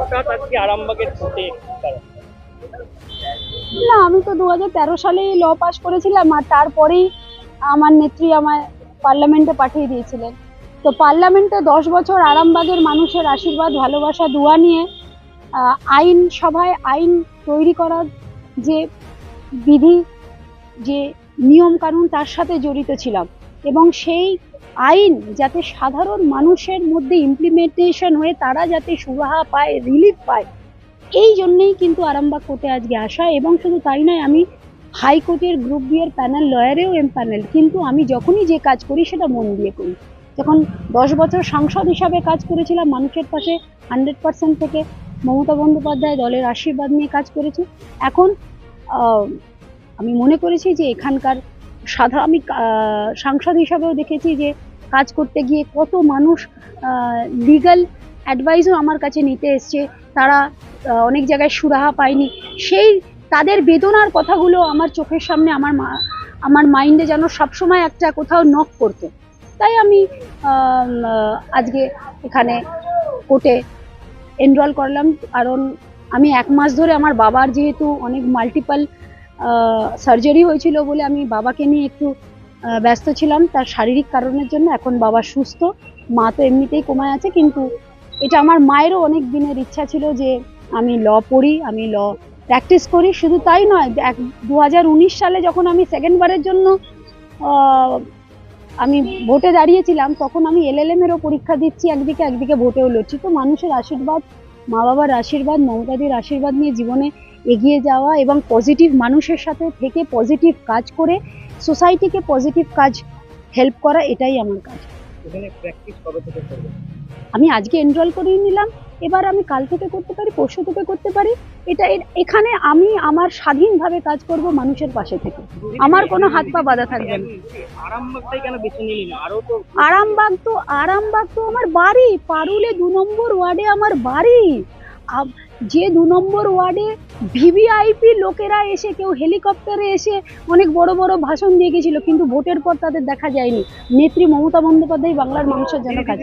হঠাৎ আজকে আরামবাগের ভোটে না, আমি তো দু হাজার তেরো সালেই ল পাস করেছিলাম আর তারপরেই আমার নেত্রী আমায় পার্লামেন্টে পাঠিয়ে দিয়েছিলেন। তো পার্লামেন্টে দশ বছর আরামবাগের মানুষের আশীর্বাদ, ভালোবাসা, দোয়া নিয়ে আইন সভায় আইন তৈরি করার যে বিধি, যে নিয়ম কানুন তার সাথে জড়িত ছিলাম। এবং সেই আইন যাতে সাধারণ মানুষের মধ্যে ইমপ্লিমেন্টেশন হয়ে তারা যাতে সুরাহা পায় রিলিফ পায়, এই জন্যেই কিন্তু আরামবাগ কোর্টে আজকে আসা এবং শুধু তাই নয়, আমি হাইকোর্টের গ্রুপ বি এর প্যানেল লয়ারেও এম প্যানেল কিন্তু আমি যখনই যে কাজ করি সেটা মন দিয়ে করি। যখন দশ বছর সাংসদ হিসাবে কাজ করেছিলাম, মানুষের পাশে হান্ড্রেড পার্সেন্ট থেকে মমতা বন্দ্যোপাধ্যায় দলের আশীর্বাদ নিয়ে কাজ করেছি। এখন আমি মনে করেছি যে এখানকার সাধারণ আমি সাংসদ হিসাবেও দেখেছি যে কাজ করতে গিয়ে কত মানুষ লিগ্যাল অ্যাডভাইসও আমার কাছে নিতে এসছে। তারা অনেক জায়গায় সুরাহা পায়নি। সেই তাদের বেদনার কথাগুলো আমার চোখের সামনে আমার মা আমার মাইন্ডে যেন সবসময় একটা কোথাও নক করতো। তাই আমি আজকে এখানে কোর্টে এনরোল করলাম। কারণ আমি এক মাস ধরে আমার বাবার যেহেতু অনেক মাল্টিপাল সার্জারি হয়েছিল বলে আমি বাবাকে নিয়ে একটু ব্যস্ত ছিলাম। তার শারীরিক কারণের জন্য এখন বাবা সুস্থ। মা তো এমনিতেই কমায় আছে, কিন্তু এটা আমার মায়েরও অনেক দিনের ইচ্ছা ছিল যে আমি ল পড়ি, আমি ল প্র্যাকটিস করি। শুধু তাই নয়, এক দু সালে যখন আমি সেকেন্ডবারের জন্য আমি ভোটে দাঁড়িয়েছিলাম, তখন আমি এল এলএলএম এরও পরীক্ষা দিচ্ছি, একদিকে একদিকে ভোটেও লড়ছি। তো মানুষের আশীর্বাদ মা বাবার আশীর্বাদ মমতাদির আশীর্বাদ নিয়ে জীবনে এগিয়ে যাওয়া এবং পজিটিভ মানুষের সাথে থেকে পজিটিভ কাজ করে সোসাইটিকে পজিটিভ কাজ হেল্প করা এটাই আমার কাজ। আমি আজকে এনরোল করিয়ে নিলাম। এবার আমি কাল থেকে করতে পারি পরশু থেকে করতে পারি। এটা এখানে আমি আমার স্বাধীনভাবে কাজ করব মানুষের পাশে থেকে। আমার কোনো হাত পা বাঁধা থাকবে না। আরামবাগ তো আরামবাগ তো আমার বাড়ি। পারুলে দু নম্বর ওয়ার্ডে আমার বাড়ি। যে দু নম্বর ওয়ার্ডে ভিভিআইপি লোকেরা এসে কেউ হেলিকপ্টারে এসে অনেক বড় বড় ভাষণ দিয়ে গেছিল কিন্তু ভোটের পর তাদের দেখা যায়নি। নেত্রী মমতা বন্দ্যোপাধ্যায় বাংলার মানুষের জন্য কাজ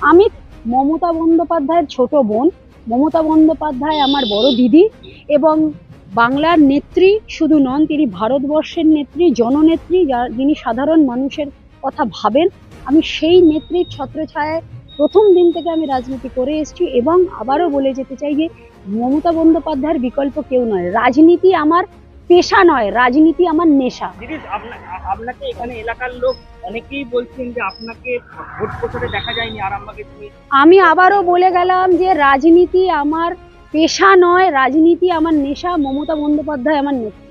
আমি মমতা বন্দ্যোপাধ্যায়ের ছোট বোন। মমতা বন্দ্যোপাধ্যায় আমার বড় দিদি এবং বাংলার নেত্রী শুধু নন তিনি ভারতবর্ষের নেত্রী জননেত্রী যা- যিনি সাধারণ মানুষের কথা ভাবেন আমি সেই নেত্রীর ছত্রছায়ায় প্রথম দিন থেকে আমি রাজনীতি করে এসেছি এবং আবারও বলে যেতে চাই যে মমতা বন্দ্যোপাধ্যায়ের বিকল্প কেউ নয়। রাজনীতি আমার পেশা নয় রাজনীতি আমার নেশা। দিদি আপনাকে এখানে এলাকার লোক অনেকেই বলছেন যে আপনাকে ভোট প্রচারে দেখা যায়নি আরামবাগে তুমি আমি আবারও বলে গেলাম যে রাজনীতি আমার পেশা নয় রাজনীতি আমার নেশা মমতা বন্দ্যোপাধ্যায় আমার নেত্রী।